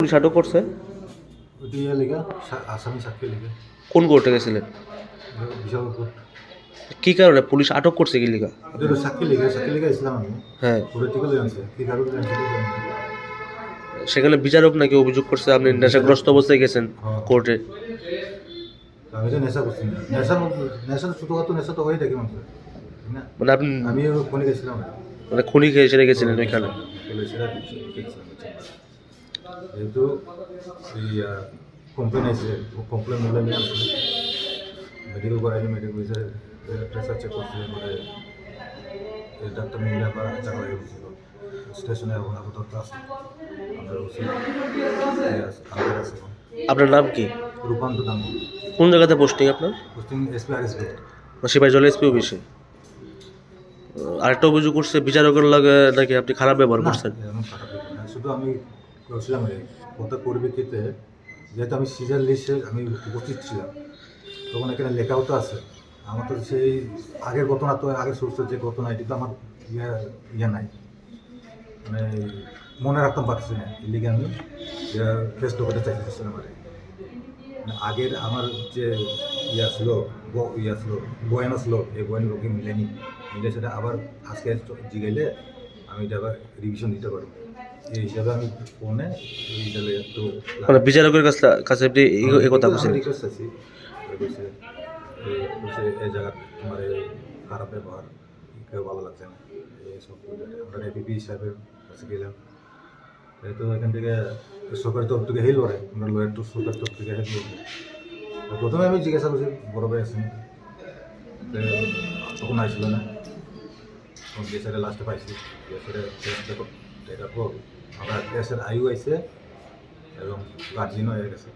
Police আটক করছে কোন কোর্টে গেছিলেন কি কারণে পুলিশ আটক করছে কি আমি হ্যাঁ। সেখানে বিচারক নাকি অভিযোগ করছে আপনি নেশাগ্রস্ত অবস্থায় গেছেন হ্যাঁ। কোর্টে আমি তো নেশা করছি না নেশা নেশা তো ছোটোখাটো নেশা তো হয়ে থাকে মানুষের না মানে আপনি আমি ফোনে গেছিলাম মানে খুনি খেয়ে সেরে গেছিলেন ওইখানে যেহেতু এই কমপ্লেন আছে কমপ্লেন মূল্য নিয়ে আসছে মেডিকেল করাইলে মেডিকেল প্রেসার চেক করছে মানে এই ডাক্তার মিলে আবার চাকরি হয়ে গেছিল স্টেশনে এখন আপাতত আছে আমরা ওসি আমাদের আছে এখন। আপনার নাম কি রূপান্ত দাম কোন জায়গাতে পোস্টিং আপনার? Posting SP. আর এসপি সিপাহী জল এসপি অফিসে আরেকটা অভিযোগ করছে বিচারকের লাগে নাকি আপনি খারাপ ব্যবহার করছেন। শুধু আমি বলছিলাম কথা পরিপ্রেক্ষিতে যেহেতু আমি সিজার লিস্টে আমি উপস্থিত ছিলাম তখন এখানে লেখাও তো আছে। আমার তো সেই আগের ঘটনা তো আগের সোর্সের যে ঘটনা এটি তো আমার ইয়ে ইয়ে নাই। মানে মনে রাখতাম পারছি না। লিগে আমি ফেস করতে চাইতেছিলাম আর আগের আমার যে ইয়ে ছিল ইয়ে ছিল বয়ান আসলো এই বয়ান লোকে মিলেনি? মিলে সেটা আবার আজকে জিগাইলে আমি এটা আবার রিভিশন দিতে পারব। এই হিসাবে আমি ফোনে এই একটু মানে বিচারকের কাছে কাছে আপনি এই- এই কথা বলছেন রিকোয়েস্ট আছি। এই এই জায়গা তোমার খারাপ ব্যবহার কেউ ভালো লাগছে না। এইসব আমরা এপিপি হিসাবে কাছে গেলাম। এই তো এখান থেকে সরকারের তরফ থেকে হেল্প করে আমরা লয়ার তো সরকারের তরফ থেকে হেল্প প্রথমে আমি জিজ্ঞাসা করছি বড় ভাই আসেনি তখন আসছিল না। তখন গেসারে লাস্টে পাইছি। দেখার পর আমরা গ্যাসের আয়ু আইছে এবং গার্জিনও হয়ে গেছে